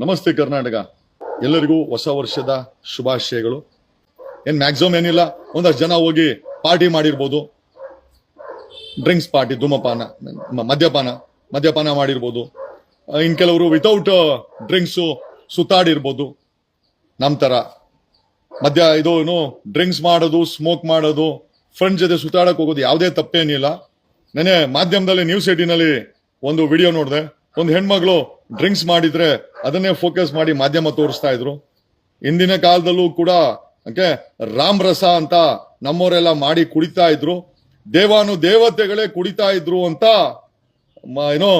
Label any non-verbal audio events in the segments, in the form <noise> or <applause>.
ನಮಸ್ತೆ ಕರ್ನಾಟಕ. ಎಲ್ಲರಿಗೂ ಹೊಸ ವರ್ಷದ ಶುಭಾಶಯಗಳು. ಏನ್ ಮ್ಯಾಕ್ಸಿಮಮ್ ಏನಿಲ್ಲ, ಒಂದಷ್ಟು ಜನ ಹೋಗಿ ಪಾರ್ಟಿ ಮಾಡಿರ್ಬೋದು. ಡ್ರಿಂಕ್ಸ್ ಪಾರ್ಟಿ ಧೂಮಪಾನ ಮದ್ಯಪಾನ ಮದ್ಯಪಾನ ಮಾಡಿರ್ಬೋದು. ಇನ್ ಕೆಲವರು ವಿತೌಟ್ ಡ್ರಿಂಕ್ಸು ಸುತ್ತಾಡಿರ್ಬೋದು. ನಮ್ಮ ತರ. ಮದ್ಯ, ಇದು, ಏನು ಡ್ರಿಂಕ್ಸ್ ಮಾಡೋದು ಸ್ಮೋಕ್ ಮಾಡೋದು ಫ್ರೆಂಡ್ ಜೊತೆ ಸುತ್ತಾಡಕ್ ಹೋಗೋದು ಯಾವುದೇ ತಪ್ಪೇನಿಲ್ಲ. ನೆನೆ ಮಾಧ್ಯಮದಲ್ಲಿ ನ್ಯೂಸ್ ಏಟಿನಲ್ಲಿ ಒಂದು ವಿಡಿಯೋ ನೋಡಿದೆ. ಒಂದು ಹೆಣ್ಮಗಳು ಡ್ರಿಂಕ್ಸ್ ಮಾಡಿದ್ರೆ ಅದನ್ನೇ ಫೋಕಸ್ ಮಾಡಿ ಮಾಧ್ಯಮ ತೋರಿಸ್ತಾ ಇದ್ರು. ಇಂದಿನ ಕಾಲದಲ್ಲೂ ಕೂಡ ರಾಮ್ ರಸ ಅಂತ ನಮ್ಮವರೆಲ್ಲ ಮಾಡಿ ಕುಡಿತಾ ಇದ್ರು. ದೇವಾನು ದೇವತೆಗಳೇ ಕುಡಿತಾ ಇದ್ರು ಅಂತ ಏನೋ,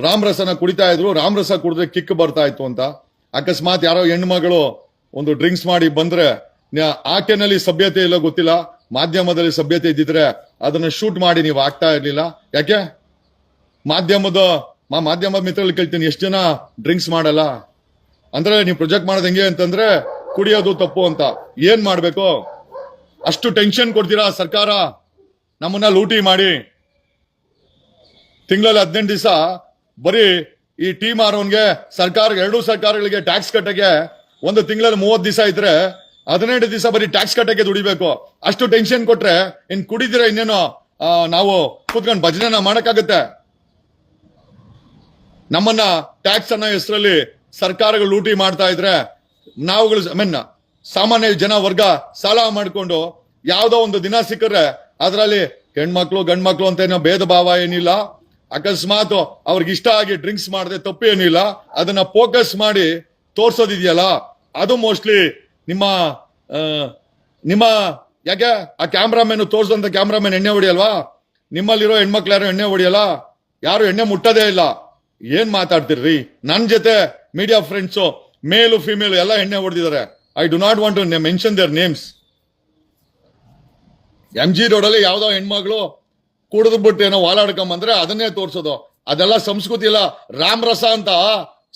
ರಾಮ್ ರಸನ ಕುಡಿತಾ ಇದ್ರು. ರಾಮ್ ರಸ ಕುಡಿದ್ರೆ ಕಿಕ್ ಬರ್ತಾ ಇತ್ತು ಅಂತ. ಅಕಸ್ಮಾತ್ ಯಾರೋ ಹೆಣ್ಮಗಳು ಒಂದು ಡ್ರಿಂಕ್ಸ್ ಮಾಡಿ ಬಂದ್ರೆ ಆಕೆನಲ್ಲಿ ಸಭ್ಯತೆ ಇಲ್ಲ ಗೊತ್ತಿಲ್ಲ. ಮಾಧ್ಯಮದಲ್ಲಿ ಸಭ್ಯತೆ ಇದ್ದಿದ್ರೆ ಅದನ್ನ ಶೂಟ್ ಮಾಡಿ ನೀವು ಆಗ್ತಾ ಇರ್ಲಿಲ್ಲ. ಯಾಕೆ? ಮಾಧ್ಯಮದ ಮಾ ಮಾಧ್ಯಮ ಮಿತ್ರರಲ್ಲಿ ಕೇಳ್ತೀನಿ, ಎಷ್ಟು ಜನ ಡ್ರಿಂಕ್ಸ್ ಮಾಡಲ್ಲ? ಅಂದ್ರೆ ನೀವು ಪ್ರೊಜೆಕ್ಟ್ ಮಾಡೋದು ಹೆಂಗೆ ಅಂತಂದ್ರೆ, ಕುಡಿಯೋದು ತಪ್ಪು ಅಂತ. ಏನ್ ಮಾಡ್ಬೇಕು? ಅಷ್ಟು ಟೆನ್ಷನ್ ಕೊಡ್ತೀರಾ ಸರ್ಕಾರ? ನಮ್ಮನ್ನ ಲೂಟಿ ಮಾಡಿ. ತಿಂಗಳಲ್ಲಿ ಹದಿನೆಂಟು ದಿವಸ ಬರೀ ಈ ಟೀ ಮಾರೋನ್ಗೆ ಸರ್ಕಾರ, ಎರಡು ಸರ್ಕಾರಗಳಿಗೆ ಟ್ಯಾಕ್ಸ್ ಕಟ್ಟಕ್ಕೆ ಒಂದು ತಿಂಗಳಲ್ಲಿ ಮೂವತ್ತು ದಿವಸ ಇದ್ರೆ, ಹದಿನೆಂಟು ದಿವಸ ಬರೀ ಟ್ಯಾಕ್ಸ್ ಕಟ್ಟಕ್ಕೆ ದುಡಿಬೇಕು. ಅಷ್ಟು ಟೆನ್ಷನ್ ಕೊಟ್ರೆ, ಇನ್ ಕುಡಿದಿರ ಇನ್ನೇನೋ ನಾವು ಕೂತ್ಕೊಂಡು ಭಜನೆನ ಮಾಡಕ್ಕಾಗತ್ತೆ. ನಮ್ಮನ್ನ ಟ್ಯಾಕ್ಸ್ ಅನ್ನ ಹೆಸರಲ್ಲಿ ಸರ್ಕಾರಗಳು ಲೂಟಿ ಮಾಡ್ತಾ ಇದ್ರೆ ನಾವುಗಳು ಐ ಮೀನ್ ಸಾಮಾನ್ಯ ಜನ ವರ್ಗ ಸಾಲ ಮಾಡಿಕೊಂಡು ಯಾವ್ದೋ ಒಂದು ದಿನ ಸಿಕ್ಕರೆ ಅದರಲ್ಲಿ ಹೆಣ್ಮಕ್ಳು, ಗಂಡ್ಮಕ್ಳು ಅಂತ ಏನೋ ಭೇದ ಭಾವ ಏನಿಲ್ಲ. ಅಕಸ್ಮಾತ್ ಅವ್ರಿಗೆ ಇಷ್ಟ ಆಗಿ ಡ್ರಿಂಕ್ಸ್ ಮಾಡದೆ ತಪ್ಪು ಏನಿಲ್ಲ. ಅದನ್ನ ಫೋಕಸ್ ಮಾಡಿ ತೋರ್ಸೋದಿದೆಯಲ್ಲ, ಅದು ಮೋಸ್ಟ್ಲಿ ನಿಮ್ಮ ನಿಮ್ಮ, ಯಾಕೆ? ಆ ಕ್ಯಾಮ್ರಾಮನ್ ತೋರ್ಸಂತ ಕ್ಯಾಮ್ರಾಮನ್ ಎಣ್ಣೆ ಹೊಡಿಯಲ್ವಾ? ನಿಮ್ಮಲ್ಲಿರೋ ಹೆಣ್ಮಕ್ಳು ಯಾರು ಎಣ್ಣೆ ಹೊಡಿಯಲ್ಲ? ಯಾರು ಎಣ್ಣೆ ಮುಟ್ಟದೇ ಇಲ್ಲ. ಏನ್ ಮಾತಾಡ್ತಿರ್ರಿ? ನನ್ ಜೊತೆ ಮೀಡಿಯಾ ಫ್ರೆಂಡ್ಸು ಮೇಲು ಫಿಮೇಲು ಎಲ್ಲ ಎಣ್ಣೆ ಹೊಡೆದಿದ್ದಾರೆ I do not want to mention their names M G ರೋಡಲ್ಲಿ ಯಾವ್ದೋ ಹೆಣ್ಮಗಳು ಕುಡಿದು ಬಿಟ್ಟು ಏನೋ ವಾಲಾಡ್ಕೊಂಬಂದ್ರೆ ಅದನ್ನೇ ತೋರಿಸೋದು. ಅದೆಲ್ಲ ಸಂಸ್ಕೃತಿ ಇಲ್ಲ. ರಾಮರಸ ಅಂತ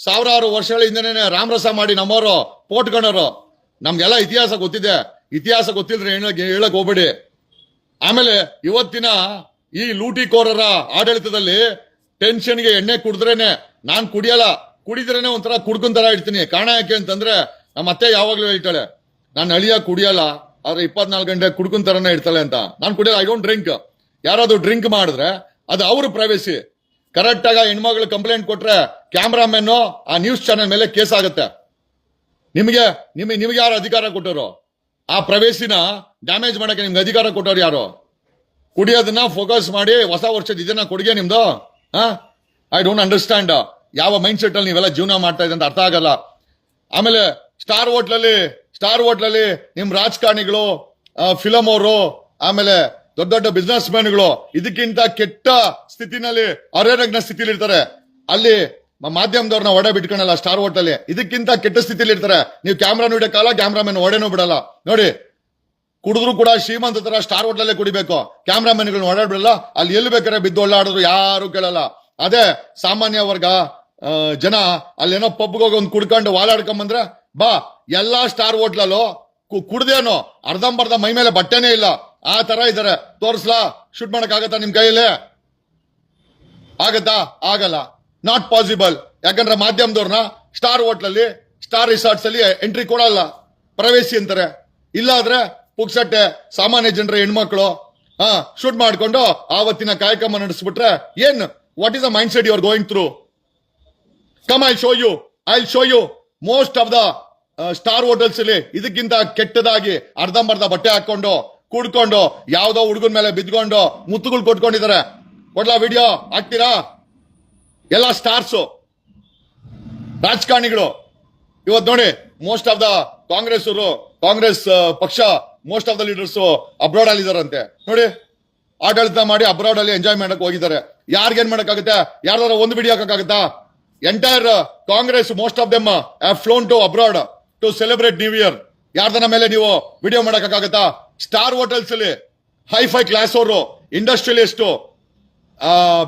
ಸಾವಿರಾರು ವರ್ಷಗಳ ಹಿಂದೆನೆ ರಾಮ್ ರಸ ಮಾಡಿ ನಮ್ಮವರು ಪೋಟ್ಕೊಂಡರು ನಮ್ಗೆಲ್ಲ ಇತಿಹಾಸ ಗೊತ್ತಿದೆ. ಇತಿಹಾಸ ಗೊತ್ತಿಲ್ಲ ಹೇಳಕ್ ಹೇಳಕ್ ಹೋಗ್ಬೇಡಿ. ಆಮೇಲೆ ಇವತ್ತಿನ ಈ ಲೂಟಿಕೋರರ ಆಡಳಿತದಲ್ಲಿ ಟೆನ್ಷನ್ಗೆ ಎಣ್ಣೆ ಕುಡಿದ್ರೇನೆ ನಾನ್ ಕುಡಿಯಲ್ಲ. ಕುಡಿದ್ರೇನೆ ಒಂಥರ ಕುಡ್ಕೊಂಡ್ ತರ ಇಡ್ತೀನಿ. ಕಾರಣ ಯಾಕೆ ಅಂತಂದ್ರೆ ನಮ್ಮ ಅತ್ತೆ ಯಾವಾಗ್ಲೂ ಹೇಳ್ತಾಳೆ, ನಾನು ಅಳಿಯ ಕುಡಿಯಲ್ಲ, ಆದ್ರೆ ಇಪ್ಪತ್ನಾಲ್ಕು ಗಂಟೆ ಕುಡ್ಕೊಂಡ್ ತರನೇ ಇಡ್ತಾಳೆ ಅಂತ. ನಾನು ಕುಡಿಯಲ್ಲ ಐ ಡೋಂಟ್ ಡ್ರಿಂಕ್ ಯಾರಾದ್ರೂ ಡ್ರಿಂಕ್ ಮಾಡಿದ್ರೆ ಅದು ಅವ್ರ ಪ್ರೈವೇಸಿ ಕರೆಕ್ಟ್ ಆಗ ಹೆಣ್ಮಗಳು ಕಂಪ್ಲೇಂಟ್ ಕೊಟ್ರೆ ಕ್ಯಾಮ್ರಾಮನ್ ಆ ನ್ಯೂಸ್ ಚಾನೆಲ್ ಮೇಲೆ ಕೇಸ್ ಆಗುತ್ತೆ. ನಿಮಗೆ ನಿಮಗೆ ನಿಮಗೆ ಯಾರು ಅಧಿಕಾರ ಕೊಟ್ಟರು ಆ ಪ್ರವೇಶಿನ ಡ್ಯಾಮೇಜ್ ಮಾಡಕ್ಕೆ ನಿಮ್ಗೆ ಅಧಿಕಾರ ಕೊಟ್ಟವ್ರು ಯಾರು? ಕುಡಿಯೋದನ್ನ ಫೋಕಸ್ ಮಾಡಿ ಹೊಸ ವರ್ಷದ ಇದನ್ನ ಕೊಡುಗೆ ನಿಮ್ದು? ಐ ಡೋಂಟ್ ಅಂಡರ್ಸ್ಟ್ಯಾಂಡ್ ಯಾವ ಮೈಂಡ್ ಸೆಟ್ ಅಲ್ಲಿ ನೀವೆಲ್ಲ ಜೀವನ ಮಾಡ್ತಾ ಇದೆ ಅಂತ ಅರ್ಥ ಆಗಲ್ಲ. ಆಮೇಲೆ ಸ್ಟಾರ್ ಹೋಟ್ಲಲ್ಲಿ ಸ್ಟಾರ್ ಹೋಟ್ಲಲ್ಲಿ ನಿಮ್ ರಾಜಕಾರಣಿಗಳು ಫಿಲಂ ಅವರು, ಆಮೇಲೆ ದೊಡ್ಡ ದೊಡ್ಡ ಬಿಸ್ನೆಸ್ ಮ್ಯಾನ್ಗಳು ಇದಕ್ಕಿಂತ ಕೆಟ್ಟ ಸ್ಥಿತಿನಲ್ಲಿ ಅರೆರಗ್ನ ಸ್ಥಿತಿಲಿ ಇರ್ತಾರೆ ಅಲ್ಲಿ ಮಾಧ್ಯಮದವ್ರನ್ನ ಒಡೆ ಬಿಟ್ಕೊಳಲ್ಲ ಸ್ಟಾರ್ ಹೋಟ್ಲಲ್ಲಿ ಇದಕ್ಕಿಂತ ಕೆಟ್ಟ ಸ್ಥಿತಿಲಿ ಇರ್ತಾರೆ ನೀವು ಕ್ಯಾಮ್ರಾ ನೋಡೋ ಕಾಲ ಕ್ಯಾಮ್ರಾಮನ್ ಒಡೆನೂ ಬಿಡಲ್ಲ. ನೋಡಿ ಕುಡಿದ್ರು ಕೂಡ ಶ್ರೀಮಂತ ತರ ಸ್ಟಾರ್ ಹೋಟ್ಲಲ್ಲೇ ಕುಡಿಬೇಕು. ಕ್ಯಾಮ್ರಾಮನ್ಗಳನ್ನ ಓಡಾಡ್ಬಿಡಲ್ಲ ಅಲ್ಲಿ ಎಲ್ಲಿ ಬೇಕಾದ್ರೆ ಬಿದ್ದು ಓಡಾಡಿದ್ರು ಯಾರು ಕೇಳಲ್ಲ. ಅದೇ ಸಾಮಾನ್ಯ ವರ್ಗ ಜನ ಅಲ್ಲೇನೋ ಪಬ್ಗೆ ಹೋಗಿ ಒಂದು ಕುಡ್ಕೊಂಡು ವಾಲಾಡ್ಕೊಂಬಂದ್ರೆ ಬಾ, ಎಲ್ಲಾ ಸ್ಟಾರ್ ಹೋಟ್ಲಲ್ಲೂ ಕುಡ್ದೇನೋ, ಅರ್ಧಂಬರ್ಧ ಮೈ ಮೇಲೆ ಬಟ್ಟೆನೇ ಇಲ್ಲ. ಆ ತರ ಇದಾರೆ. ತೋರಿಸ್ಲಾ? ಶೂಟ್ ಮಾಡಕ್ ನಿಮ್ಮ ನಿಮ್ ಕೈಯಲ್ಲಿ? ಆಗತ್ತಾ? ಆಗಲ್ಲ. ನಾಟ್ ಪಾಸಿಬಲ್ ಯಾಕಂದ್ರೆ ಮಾಧ್ಯಮದವ್ರನ್ನ ಸ್ಟಾರ್ ಹೋಟ್ಲಲ್ಲಿ ಸ್ಟಾರ್ ರಿಸಾರ್ಟ್ಸ್ ಅಲ್ಲಿ ಎಂಟ್ರಿ ಕೊಡಲ್ಲ. ಪ್ರವೇಶಿ ಅಂತಾರೆ. ಇಲ್ಲಾದ್ರೆ ಪುಕ್ಸಟ್ಟೆ ಸಾಮಾನ್ಯ ಜನರ ಹೆಣ್ಮಕ್ಳು ಹಾ ಶೂಟ್ ಮಾಡ್ಕೊಂಡು ಆವತ್ತಿನ ಕಾರ್ಯಕ್ರಮ ನಡೆಸ್ಬಿಟ್ರೆ ಏನ್? What is the mind set you are going through come I show you I show you most of the star hotels ಅಲ್ಲಿ ಇದಕ್ಕಿಂತ ಕೆಟ್ಟದಾಗಿ ಅರ್ಧಂಬರ್ಧ ಬಟ್ಟೆ ಹಾಕೊಂಡು ಕುಡ್ಕೊಂಡು ಯಾವ್ದೋ ಹುಡುಗನ ಮೇಲೆ ಬಿದ್ಕೊಂಡು ಮುತ್ತುಗಳು ಕೊಟ್ಕೊಂಡಿದ್ದಾರೆ. ಕೊಡ್ಲಾ ವಿಡಿಯೋ ಹಾಕ್ತೀರಾ? ಎಲ್ಲ ಸ್ಟಾರ್ಸು ರಾಜಕಾರಣಿಗಳು. ಇವತ್ತು ನೋಡಿ most of the Congress Congress ಆ, ಪಕ್ಷ most of the leaders abroad ಅಲ್ಲಿ ಇದಾರಂತೆ. ನೋಡಿ, ಆಡಳಿತ ಮಾಡಿ ಅಬ್ರಾಡ್ ಅಲ್ಲಿ ಎಂಜಾಯ್ ಮಾಡಕ್ ಹೋಗಿದ್ದಾರೆ. ಯಾರಿಗೇನ್ ಮಾಡಕ್ಕಾಗುತ್ತೆ? ಯಾರ್ದಾರ ಒಂದು video ಹಾಕಕ್ಕಾಗತ್ತಾ? Entire Congress most of them flown to abroad to celebrate new year ಯಾರ್ದನ ಮೇಲೆ ನೀವು ವಿಡಿಯೋ ಮಾಡಕ್ಕಾಗತ್ತಾ? ಸ್ಟಾರ್ ಹೋಟೆಲ್ಸ್ ಅಲ್ಲಿ ಹೈಫೈ ಕ್ಲಾಸ್ ಅವರು ಇಂಡಸ್ಟ್ರಿಯಲಿಸ್ಟ್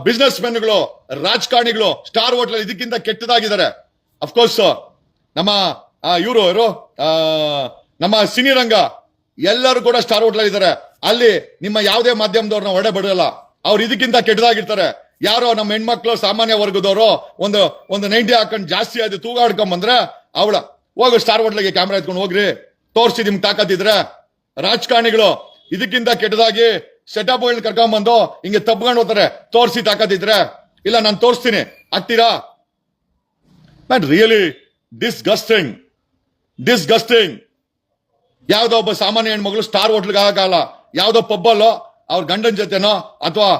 ಬಿಸ್ನೆಸ್ ಮೆನ್ಗಳು ರಾಜಕಾರಣಿಗಳು ಸ್ಟಾರ್ ಹೋಟೆಲ್ ಇದಕ್ಕಿಂತ ಕೆಟ್ಟದಾಗಿದ್ದಾರೆ. ಅಫ್ಕೋರ್ಸ್ ನಮ್ಮ ಇವರು ಇವರು ನಮ್ಮ ಸಿನಿ ರಂಗ ಎಲ್ಲರೂ ಕೂಡ ಸ್ಟಾರ್ ಹೋಟ್ಲ್ ಇದ್ದಾರೆ. ಅಲ್ಲಿ ನಿಮ್ಮ ಯಾವುದೇ ಮಾಧ್ಯಮದವ್ರನ್ನ ಒಡೆ ಬಿಡಲ್ಲ. ಅವ್ರು ಇದಕ್ಕಿಂತ ಕೆಟ್ಟದಾಗಿರ್ತಾರೆ. ಯಾರೋ ನಮ್ಮ ಹೆಣ್ಮಕ್ಳು, ಸಾಮಾನ್ಯ ವರ್ಗದವರು, ಒಂದು ಒಂದು ನೈಂಟಿ ಹಾಕೊಂಡು ಜಾಸ್ತಿ ಆಯ್ತು ತೂಗಾಡ್ಕೊಂಡ್ ಬಂದ್ರೆ ಅವಳ, ಹೋಗು ಸ್ಟಾರ್ ಹೋಟ್ಲಿಗೆ ಕ್ಯಾಮ್ರಾ ಎತ್ಕೊಂಡು ಹೋಗ್ರಿ. ತೋರಿಸಿ ನಿಮ್ಗೆ ತಾಕತ್ತಿದ್ರೆ ರಾಜಕಾರಣಿಗಳು ಇದಕ್ಕಿಂತ ಕೆಟ್ಟದಾಗಿ ಸೆಟಪ್ ಕರ್ಕೊಂಡ್ ಬಂದು ಹಿಂಗೆ ತಪ್ಕೊಂಡು ಹೋಗ್ತಾರೆ. ತೋರಿಸಿ ತಾಕತ್ತಿದ್ರೆ ಇಲ್ಲ, ನಾನು ತೋರಿಸ್ತೀನಿ. ಆಗ್ತೀರಾ? ರಿಯಲಿ ಡಿಸ್ಗಸ್ಟಿಂಗ್ ಡಿಸ್ಗಸ್ಟಿಂಗ್ ಯಾವ್ದೋ ಒಬ್ಬ ಸಾಮಾನ್ಯ ಹೆಣ್ಮಗಳು ಸ್ಟಾರ್ ಹೋಟ್ಲ್ಗೆ ಆಗಲ್ಲ. ಯಾವ್ದೋ ಪಬ್ಬಲ್ಲೋ, ಅವ್ರ ಗಂಡನ ಜೊತೆನೋ, ಅಥವಾ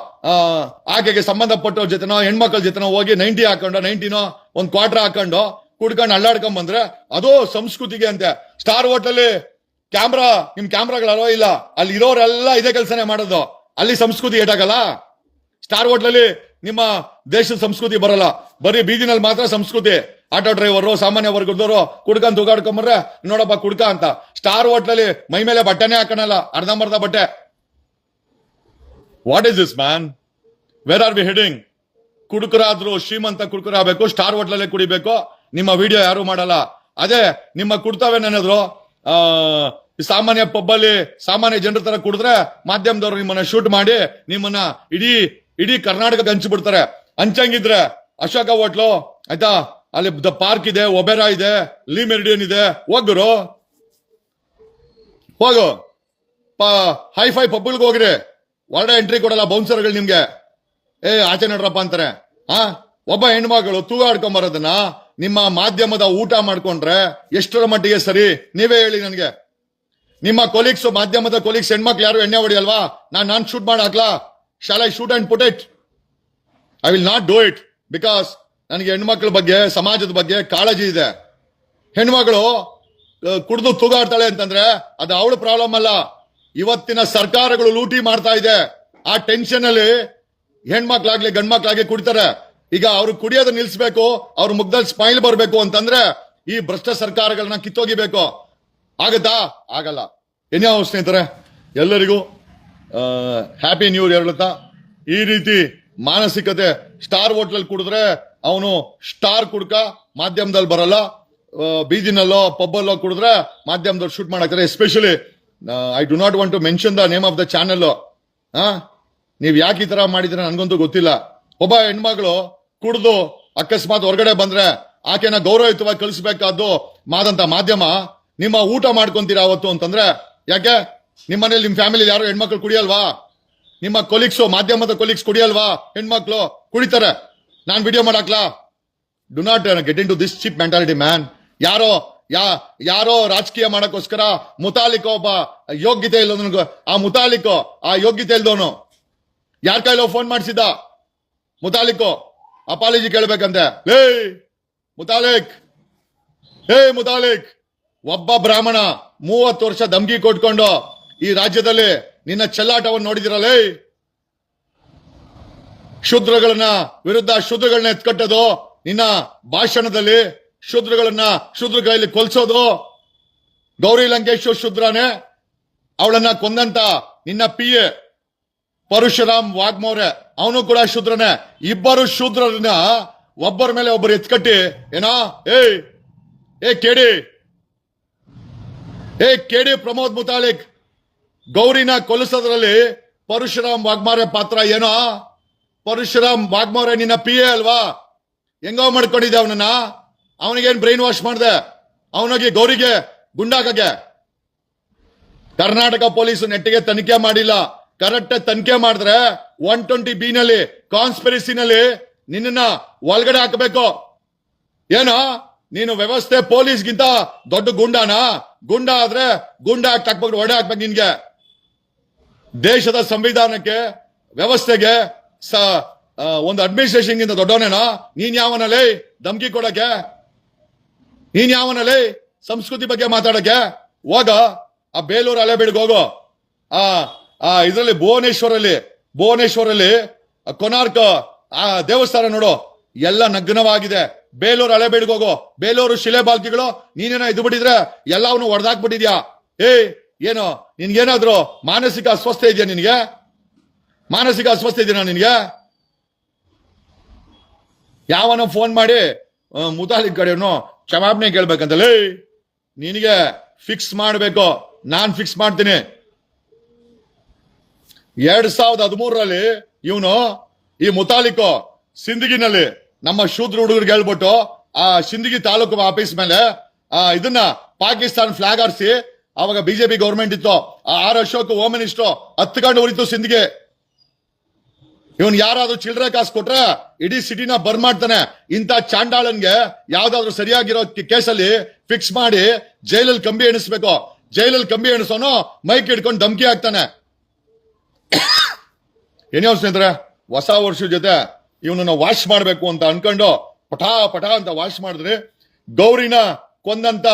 ಆಕೆಗೆ ಸಂಬಂಧಪಟ್ಟವ್ರ ಜೊತೆನೋ, ಹೆಣ್ಮಕ್ಳ ಜೊತೆನೋ ಹೋಗಿ ನೈಂಟಿ ಹಾಕೊಂಡು, ನೈಂಟಿನೋ ಒಂದ್ ಕ್ವಾರ್ಟರ್ ಹಾಕೊಂಡು ಕುಡ್ಕೊಂಡು ಅಲ್ಲಾಡ್ಕೊಂಡ್ ಬಂದ್ರೆ ಅದು ಸಂಸ್ಕೃತಿಗೆ ಅಂತೆ. ಸ್ಟಾರ್ ಹೋಟ್ಲಲ್ಲಿ ಕ್ಯಾಮ್ರಾ, ನಿಮ್ ಕ್ಯಾಮ್ರಾಗಳೋ ಇಲ್ಲ. ಅಲ್ಲಿ ಇರೋರೆಲ್ಲ ಇದೇ ಕೆಲಸನೇ ಮಾಡೋದು. ಅಲ್ಲಿ ಸಂಸ್ಕೃತಿ ಏಟಾಗಲ್ಲ ಸ್ಟಾರ್ ಹೋಟ್ಲಲ್ಲಿ ನಿಮ್ಮ ದೇಶದ ಸಂಸ್ಕೃತಿ ಬರಲ್ಲ. ಬರೀ ಬೀದಿನಲ್ಲಿ ಮಾತ್ರ ಸಂಸ್ಕೃತಿ. ಆಟೋ ಡ್ರೈವರು ಸಾಮಾನ್ಯ ವರ್ಗದವರು ಕುಡ್ಕಂತ ತೂಗಾಡ್ಕೊಂಬರ್ರೆ ನೋಡಪ್ಪ ಕುಡ್ಕ ಅಂತ. ಸ್ಟಾರ್ ಹೋಟ್ಲಲ್ಲಿ ಮೈ ಮೇಲೆ ಬಟ್ಟೆನೇ ಹಾಕೋಣಲ್ಲ, ಅರ್ಧಂಬರ್ಧ ಬಟ್ಟೆ. What is this man where are we heading ಕುಡುಕರಾದ್ರು ಶ್ರೀಮಂತ ಕುಡುಕರ ಆಗ್ಬೇಕು ಸ್ಟಾರ್ ಹೋಟ್ಲಲ್ಲೇ ಕುಡಿಬೇಕು. ನಿಮ್ಮ ವಿಡಿಯೋ ಯಾರು ಮಾಡಲ್ಲ. ಅದೇ, ನಿಮ್ಮ ಕುಡ್ತಾವೇನೇನಾದ್ರು ಆ ಸಾಮಾನ್ಯ ಪಬ್ಬಲ್ಲಿ ಸಾಮಾನ್ಯ ಜನರ ತರ ಕುಡಿದ್ರೆ ಮಾಧ್ಯಮದವರು ನಿಮ್ಮನ್ನ ಶೂಟ್ ಮಾಡಿ, ನಿಮ್ಮನ್ನ ಇಡೀ ಇಡೀ ಕರ್ನಾಟಕಕ್ಕೆ ಹಂಚ್ಬಿಡ್ತಾರೆ. ಹಂಚಂಗಿದ್ರೆ ಅಶೋಕ ಹೋಟ್ಲು, ಆಯ್ತಾ? ಅಲ್ಲಿ ದ ಪಾರ್ಕ್ ಇದೆ, ಒಬೆರಾ ಇದೆ, ಲೀ ಮೆರಿಡಿಯನ್ ಇದೆ. ಹೋಗ್ರು ಹೋಗು. ಹೈ ಫೈ ಪಬ್ಗಳಿಗೆ ಹೋಗ್ರಿ. ಒಳ್ಳೆ ಎಂಟ್ರಿ ಕೊಡಲ್ಲ ಬೌನ್ಸರ್ಗಳು ನಿಮ್ಗೆ. ಏ, ಆಚೆ ನಡ್ರಪ್ಪ ಅಂತಾರೆ. ಆ, ಒಬ್ಬ ಹೆಣ್ಮಗಳು ತೂಗಾಡ್ಕೊಂಬರೋದನ್ನ ನಿಮ್ಮ ಮಾಧ್ಯಮದ ಊಟ ಮಾಡ್ಕೊಂಡ್ರೆ ಎಷ್ಟರ ಮಟ್ಟಿಗೆ ಸರಿ? ನೀವೇ ಹೇಳಿ ನನಗೆ. ನಿಮ್ಮ ಕೊಲೀಗ್ಸ್ ಮಾಧ್ಯಮದ ಕೊಲೀಗ್ಸ್ ಹೆಣ್ಮಕ್ಳು ಯಾರು ಎಣ್ಣೆ ಹೊಡಿಯಲ್ವಾ? ನಾನ್ ನಾನ್ shoot ಮಾಡಾಕ್ಲಾ? Shall shoot and put it I will not do it because ನನಗೆ ಹೆಣ್ಮಕ್ಳ ಬಗ್ಗೆ, ಸಮಾಜದ ಬಗ್ಗೆ ಕಾಳಜಿ ಇದೆ. ಹೆಣ್ಮಗಳು ಕುಡಿದು ತೂಗಾಡ್ತಾಳೆ ಅಂತಂದ್ರೆ ಅದು ಅವಳು ಪ್ರಾಬ್ಲಮ್ ಅಲ್ಲ. ಇವತ್ತಿನ ಸರ್ಕಾರಗಳು ಲೂಟಿ ಮಾಡ್ತಾ ಇದೆ. ಆ ಟೆನ್ಷನ್ ಅಲ್ಲಿ ಹೆಣ್ಮಕ್ಳಾಗ್ಲಿ, ಗಂಡ್ಮಕ್ಳಾಗ್ಲಿ ಕುಡಿತಾರೆ. ಈಗ ಅವ್ರು ಕುಡಿಯೋದು ನಿಲ್ಸ್ಬೇಕು, ಅವ್ರ ಮುಗ್ದಲ್ಲಿ ಸ್ಮೈಲ್ ಬರ್ಬೇಕು ಅಂತಂದ್ರೆ ಈ ಭ್ರಷ್ಟ ಸರ್ಕಾರಗಳನ್ನ ಕಿತ್ತೋಗಿಬೇಕು. ಆಗತ್ತಾ? ಆಗಲ್ಲ. ಏನ್ಯಾವ ಸ್ನೇಹಿತರೆ, ಎಲ್ಲರಿಗೂ ಹ್ಯಾಪಿ ನ್ಯೂ ಇಯರ್ ಹೇಳುತ್ತಾ? ಈ ರೀತಿ ಮಾನಸಿಕತೆ ಸ್ಟಾರ್ ಹೋಟ್ಲಲ್ಲಿ ಕುಡಿದ್ರೆ ಅವನು ಸ್ಟಾರ್ ಕುಡ್ಕ ಮಾಧ್ಯಮದಲ್ಲಿ ಬರಲ್ಲ ಬೀದಿನಲ್ಲೋ, ಪಬ್ಬಲ್ಲೋ ಕುಡಿದ್ರೆ ಮಾಧ್ಯಮದವ್ರು shoot ಮಾಡಾಕ್ತಾರೆ. Especially I do not want to mention the name of the channel ಹಾ ನೀವ್ ಯಾಕೆ ಈ ತರ ಮಾಡಿದ್ರೆ ನನ್ಗಂತೂ ಗೊತ್ತಿಲ್ಲ. ಒಬ್ಬ ಹೆಣ್ಮಗಳು ಕುಡ್ದು ಅಕಸ್ಮಾತ್ ಹೊರಗಡೆ ಬಂದ್ರೆ ಆಕೆನ ಗೌರವಯುತವಾಗಿ ಕಳಿಸ್ಬೇಕಾದ್ದು ಮಾದಂತ ಮಾಧ್ಯಮ. ನಿಮ್ಮ ಊಟ ಮಾಡ್ಕೊಂತೀರಾ ಅವತ್ತು ಅಂತಂದ್ರೆ, ಯಾಕೆ? ನಿಮ್ಮ ಮನೇಲಿ ನಿಮ್ ಫ್ಯಾಮಿಲಿ ಯಾರು ಹೆಣ್ಮಕ್ಳು ಕುಡಿಯಲ್ವಾ? ನಿಮ್ಮ ಕೊಲೀಗ್ಸು ಮಾಧ್ಯಮದ ಕೊಲೀಗ್ಸ್ ಕುಡಿಯಲ್ವಾ? ಹೆಣ್ಮಕ್ಳು ಕುಡಿತಾರೆ. ನಾನ್ video ಮಾಡಾಕ್ಲಾ? Do not get into this cheap mentality man ಯಾರೋ, ಯಾ, ಯಾರೋ ರಾಜಕೀಯ ಮಾಡಕ್ಕೋಸ್ಕರ ಮುತಾಲಿಕ ಒಬ್ಬ ಯೋಗ್ಯತೆ ಇಲ್ಲದವನು ಆ ಮುತಾಲಿಕೋ, ಆ ಯೋಗ್ಯತೆ ಇಲ್ದವನು, ಯಾರ ಕೈಲೋ ಫೋನ್ ಮಾಡಿಸಿದ್ದ? ಮುತಾಲಿಕೋ, ಅಪಾಲಜಿ ಕೇಳ್ಬೇಕಂತೆ. ಲೇ ಮುತಾಲಿಕ್ ಹೇ ಮುತಾಲಿಕ್, ಒಬ್ಬ ಬ್ರಾಹ್ಮಣ ಮೂವತ್ತು ವರ್ಷ ದಮ್ಗಿ ಕೊಟ್ಕೊಂಡು ಈ ರಾಜ್ಯದಲ್ಲಿ ನಿನ್ನ ಚೆಲ್ಲಾಟವನ್ನು ನೋಡಿದಿರಲೇ ಶೂದ್ರಗಳನ್ನ ವಿರುದ್ಧ ಶೂದ್ರಗಳನ್ನ ಎತ್ಕಟ್ಟೋದು, ನಿನ್ನ ಭಾಷಣದಲ್ಲಿ ಶೂದ್ರಗಳನ್ನ ಶೂದ್ರ ಕೈಲಿ ಕೊಲ್ಸೋದು. ಗೌರಿ ಲಂಕೇಶ್ವರ್ ಶೂದ್ರನೇ, ಅವಳನ್ನ ಕೊಂದಂತ ನಿನ್ನ ಪಿ ಎ ಪರಶುರಾಮ್ ವಾಗ್ಮೋರೆ, ಅವನು ಕೂಡ ಶೂದ್ರನೇ. ಇಬ್ಬರು ಶೂದ್ರರನ್ನ ಒಬ್ಬರ ಮೇಲೆ ಒಬ್ಬರು ಎತ್ಕಟ್ಟಿ, ಏನೋ, ಏಯ್, ಏ ಕೇಡಿ ಏ ಕೇಡಿ ಪ್ರಮೋದ್ ಮುತಾಲಿಕ್, ಗೌರಿನ ಕೊಲಿಸೋದ್ರಲ್ಲಿ ಪರಶುರಾಮ್ ವಾಗ್ಮಾರೆ ಪಾತ್ರ ಏನೋ. ಪರಶುರಾಮ್ ವಾಗ್ಮೋರೆ, ನಿನ್ನ ಪಿ ಎ ಅಲ್ವಾ? ಹೆಂಗೋ ಮಾಡ್ಕೊಂಡಿದ್ದೆ ಅವನನ್ನ. ಅವನಿಗೇನ್ ಬ್ರೈನ್ ವಾಶ್ ಮಾಡಿದೆ? ಅವನಿಗೆ ಗೌರಿಗೆ ಗುಂಡಾಕಗೆ ಕರ್ನಾಟಕ ಪೊಲೀಸ್ ನೆಟ್ಟಿಗೆ ತನಿಖೆ ಮಾಡಿಲ್ಲ. ಕರೆಕ್ಟ್ ತನಿಖೆ ಮಾಡಿದ್ರೆ ಒನ್ ಟ್ವೆಂಟಿ ಬಿ ನಲ್ಲಿ ಕಾನ್ಸ್ಪಿರಸಿನಲ್ಲಿ ನಿನ್ನ ಒಳಗಡೆ ಹಾಕಬೇಕು. ಏನೋ? ನೀನು ವ್ಯವಸ್ಥೆ ಪೊಲೀಸ್ಗಿಂತ ದೊಡ್ಡ ಗುಂಡಾನ? ಗುಂಡ ಆದ್ರೆ ಗುಂಡ ಹಾಕ್ಬೇಕು, ಒಡೆ ಹಾಕ್ಬೇಕು ನಿನ್ಗೆ. ದೇಶದ ಸಂವಿಧಾನಕ್ಕೆ, ವ್ಯವಸ್ಥೆಗೆ ಸ ಒಂದು ಅಡ್ಮಿನಿಸ್ಟ್ರೇಷನ್ ಗಿಂತ ದೊಡ್ಡವನೇನೋ? ನೀನ್ ಯಾವನಲ್ಲಿ ಧಮ್ಕಿ ಕೊಡಕ್ಕೆ? ನೀನ್ ಯಾವನಲ್ಲಿ ಸಂಸ್ಕೃತಿ ಬಗ್ಗೆ ಮಾತಾಡಕ್ಕೆ? ಹೋಗ, ಆ ಬೇಲೂರು ಹಳೆಬೀಡಿಗೆ ಹೋಗೋ. ಆ ಆ, ಇದರಲ್ಲಿ ಭುವನೇಶ್ವರಲ್ಲಿ ಭುವನೇಶ್ವರಲ್ಲಿ ಕೊನಾರ್ಕ್, ಆ ದೇವಸ್ಥಾನ ನೋಡು. ಎಲ್ಲ ನಗ್ನವಾಗಿದೆ. ಬೇಲೂರು ಹಳೆಬೀಡಿಗೆ ಹೋಗೋ. ಬೇಲೂರು ಶಿಲೆ ಬಾಲ್ಕಿಗಳು, ನೀನೇನೋ ಇದು ಬಿಟ್ಟಿದ್ರೆ ಎಲ್ಲವನ್ನು ಹೊಡೆದಾಕ್ಬಿಟ್ಟಿದ್ಯಾ ಏಯ್, ಏನು, ನಿನ್ಗೇನಾದ್ರು ಮಾನಸಿಕ ಅಸ್ವಸ್ಥೆ ಇದೆಯಾ ನಿನಗೆ? ಮಾನಸಿಕ ಅಸ್ವಸ್ಥ ಇದೆಯಾ ನಿನಗೆ? ಯಾವನ ಫೋನ್ ಮಾಡಿ ಮುತಾಲಿಕ್ ಕಡೆನು ಕ್ಷಮಾಪಣೆ ಕೇಳ್ಬೇಕಂತಲೇ ನಿನಗೆ ಫಿಕ್ಸ್ ಮಾಡಬೇಕು. ನಾನು ಫಿಕ್ಸ್ ಮಾಡ್ತೀನಿ. ಎರಡ್ ಸಾವಿರದ ಹದಿಮೂರರಲ್ಲಿ ಇವನು ಈ ಮುತಾಲಿಕು ಸಿಂದಗಿನಲ್ಲಿ ನಮ್ಮ ಶೂದ್ರ ಹುಡುಗರಿಗೆ ಹೇಳ್ಬಿಟ್ಟು ಆ ಸಿಂದಗಿ ತಾಲೂಕು ಆಫೀಸ್ ಮೇಲೆ, ಆ, ಇದನ್ನ ಪಾಕಿಸ್ತಾನ್ ಫ್ಲಾಗ್ ಆರಿಸಿ ಅವಾಗ ಬಿಜೆಪಿ ಗೌರ್ಮೆಂಟ್ ಇತ್ತು. ಆರ್ ಅಶೋಕ್ ಹೋಮ್ ಮಿನಿಸ್ಟರ್ ಹತ್ಕೊಂಡು ಉರಿತು ಸಿಂದಗಿ. ಇವನ್ ಯಾರಾದ್ರೂ ಚಿಲ್ಲರೆ ಕಾಸು ಕೊಟ್ರೆ ಇಡೀ ಸಿಟಿನ ಬರ್ ಮಾಡ್ತಾನೆ. ಇಂಥ ಚಾಂಡಾಳನ್ಗೆ ಯಾವ್ದಾದ್ರು ಸರಿಯಾಗಿರೋ ಕೇಸಲ್ಲಿ ಫಿಕ್ಸ್ ಮಾಡಿ ಜೈಲಲ್ಲಿ ಕಂಬಿ ಎಣಿಸ್ಬೇಕು. ಜೈಲಲ್ಲಿ ಕಂಬಿ ಎಣಿಸೋನು ಮೈಕ್ ಹಿಡ್ಕೊಂಡು ಧಮಕಿ ಹಾಕ್ತಾನೆ. <coughs> ಏನೇ ಸ್ನೇಹಿತರೆ ಹೊಸ ವರ್ಷದ ಜೊತೆ ಇವನನ್ನ ವಾಶ್ ಮಾಡ್ಬೇಕು ಅಂತ ಅನ್ಕೊಂಡು ಪಟಾ ಪಟಾ ಅಂತ ವಾಶ್ ಮಾಡಿದ್ರಿ ಗೌರಿನ ಕೊಂದಂತ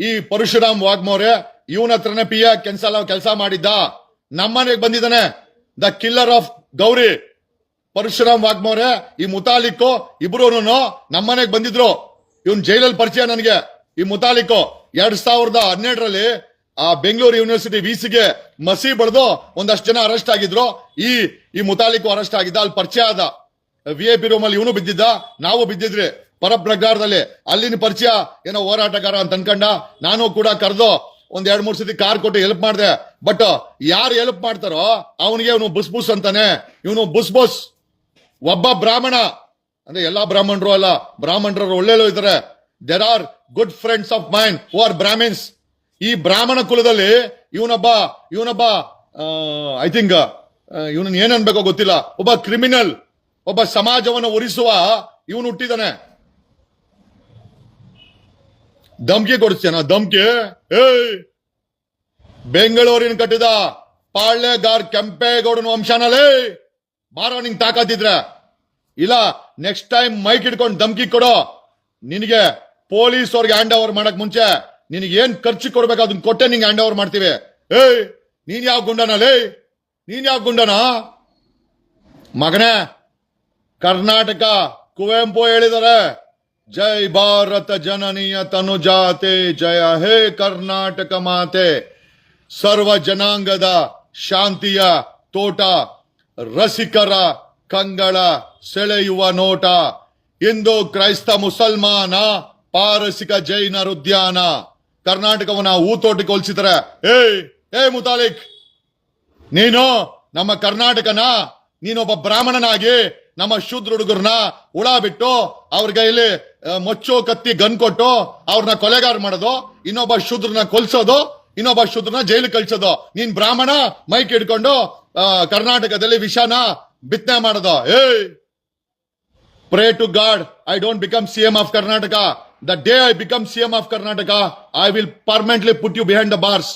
ಈ ಪರಶುರಾಮ್ ವಾಗ್ಮೋರೆ ಇವನ ಹತ್ರನೇ ಪಿ ಎ ಕೆಲಸ ಕೆಲಸ ಮಾಡಿದ್ದ. ನಮ್ಮನೆಗೆ ಬಂದಿದ್ದಾನೆ. The killer of Gauri, Parashuram Waghmore ಈ ಮುತಾಲಿಕ್ಕು ಇಬ್ರು ನಮ್ಮನೆಗೆ ಬಂದಿದ್ರು. ಇವನ್ ಜೈಲಲ್ಲಿ ಪರಿಚಯ ನನಗೆ. ಈ ಮುತಾಲಿಕ್ಕು ಎರಡ್ ಸಾವಿರದ ಹನ್ನೆರಡರಲ್ಲಿ ಆ ಬೆಂಗಳೂರು ಯೂನಿವರ್ಸಿಟಿ ವಿಸಿಗೆ ಮಸಿ ಬಡ್ದು ಒಂದಷ್ಟು ಜನ ಅರೆಸ್ಟ್ ಆಗಿದ್ರು. ಈ ಈ ಮುತಾಲಿಕ್ಕು ಅರೆಸ್ಟ್ ಆಗಿದ್ದ, ಅಲ್ಲಿ ಪರಿಚಯ ಆದ. ವಿ ಎ ಪಿ ರೂಮ್ ಇವನು ಬಿದ್ದಿದ್ದ, ನಾವು ಬಿದ್ದಿದ್ರಿ ಪರಪ್ರಗಾರದಲ್ಲಿ ಅಲ್ಲಿನ ಪರಿಚಯ ಏನೋ ಹೋರಾಟಗಾರ ಅಂತ ಅನ್ಕಂಡ, ನಾನು ಕೂಡ ಕರೆದು ಒಂದ್ ಎರಡ್ ಮೂರ್ ಸತಿ ಕಾರ್ ಕೊಟ್ಟು ಹೆಲ್ಪ್ ಮಾಡಿದೆ. ಬಟ್ ಯಾರು ಹೆಲ್ಪ್ ಮಾಡ್ತಾರೋ ಅವನಿಗೆ ಇವನು ಬುಸ್ ಬುಸ್ ಅಂತಾನೆ. ಇವನು ಬುಸ್ ಬುಸ್. ಒಬ್ಬ ಬ್ರಾಹ್ಮಣ, ಅಂದ್ರೆ ಎಲ್ಲಾ ಬ್ರಾಹ್ಮಣರು ಅಲ್ಲ ಬ್ರಾಹ್ಮಣರು ಒಳ್ಳೆಯಲ್ಲೂ ಇದ್ದಾರೆ there are good friends of mine who are brahmins ಈ ಬ್ರಾಹ್ಮಣ ಕುಲದಲ್ಲಿ ಇವನೊಬ್ಬ ಇವನೊಬ್ಬ ಐ ಥಿಂಕ್ ಇವನನ್ನ ಏನ್ ಅನ್ಬೇಕೋ ಗೊತ್ತಿಲ್ಲ. ಒಬ್ಬ ಕ್ರಿಮಿನಲ್ ಒಬ್ಬ ಸಮಾಜವನ್ನು ಉರಿಸುವ ಇವನು ಹುಟ್ಟಿದಾನೆ. ಧಮ್ಕಿ ಕೊಡಿಸ್ತೇನ ಧಮ್ಕಿ? ಏಯ್! ಬೆಂಗಳೂರಿನ ಕಟ್ಟಿದ ಪಾಳ್ಯಗಾರ್ ಕೆಂಪೇಗೌಡನ ವಂಶನಲ್ಲೇ ಬಾರೋ ನಿಂಗೆ ತಾಕತ್ತಿದ್ರೆ. ಇಲ್ಲ ನೆಕ್ಸ್ಟ್ ಟೈಮ್ ಮೈಕ್ ಹಿಡ್ಕೊಂಡು ಧಮ್ಕಿ ಕೊಡೋ, ನಿನಗೆ ಪೊಲೀಸ್ ಅವ್ರಿಗೆ ಹ್ಯಾಂಡ್ ಓವರ್ ಮಾಡಕ್ ಮುಂಚೆ ನಿನಗೆ ಏನ್ ಖರ್ಚು ಕೊಡ್ಬೇಕು ಅದನ್ನ ಕೊಟ್ಟೆ ನಿಂಗೆ ಹ್ಯಾಂಡ್ ಓವರ್ ಮಾಡ್ತೀವಿ. ಏಯ್, ನೀನ್ ಯಾವ ಗುಂಡನಲ್ಲಿ ನೀನ್ ಯಾವ ಗುಂಡನ? ಮಗನೇ, ಕರ್ನಾಟಕ ಕುವೆಂಪು ಹೇಳಿದ್ದಾರೆ ಜೈ ಭಾರತ ಜನನೀಯ ತನುಜಾತೆ, ಜಯ ಹೇ ಕರ್ನಾಟಕ ಮಾತೆ. ಸರ್ವ ಜನಾಂಗದ ಶಾಂತಿಯ ತೋಟ, ರಸಿಕರ ಕಂಗಳ ಸೆಳೆಯುವ ನೋಟ. ಇಂದು ಕ್ರೈಸ್ತ ಮುಸಲ್ಮಾನ ಪಾರಸಿಕ ಜೈನರ ಉದ್ಯಾನ ಕರ್ನಾಟಕವನ್ನ ಊತೋಟಕ್ಕೆ ಹೋಲಿಸಿದ್ರೆ, ಏಯ್, ಏ ಮುತಾಲಿಕ್, ನೀನು ನಮ್ಮ ಕರ್ನಾಟಕನ, ನೀನೊಬ್ಬ ಬ್ರಾಹ್ಮಣನಾಗಿ ನಮ್ಮ ಶೂದ್ರ ಹುಡುಗರನ್ನ ಹುಳ ಬಿಟ್ಟು ಅವ್ರ ಕೈಲಿ ಆ, ಮೊಚ್ಚು ಕತ್ತಿ ಗನ್ ಕೊಟ್ಟು ಅವ್ರನ್ನ ಕೊಲೆಗಾರ ಮಾಡೋದು ಇನ್ನೊಬ್ಬ ಶೂದ್ರನ ಕೊಲ್ಸೋದು ಇನ್ನೊಬ್ಬ ಶೂದ್ರನ ಜೈಲು ಕಳ್ಸೋದು. ನೀನ್ ಬ್ರಾಹ್ಮಣ ಮೈಕ್ ಹಿಡ್ಕೊಂಡು ಕರ್ನಾಟಕದಲ್ಲಿ ವಿಷಾನ ಬಿತ್ತನೆ ಮಾಡೋದು. ಏಯ್! Pray to god I don't become C M of Karnataka the day I become C M of Karnataka I will permanently put you behind the bars.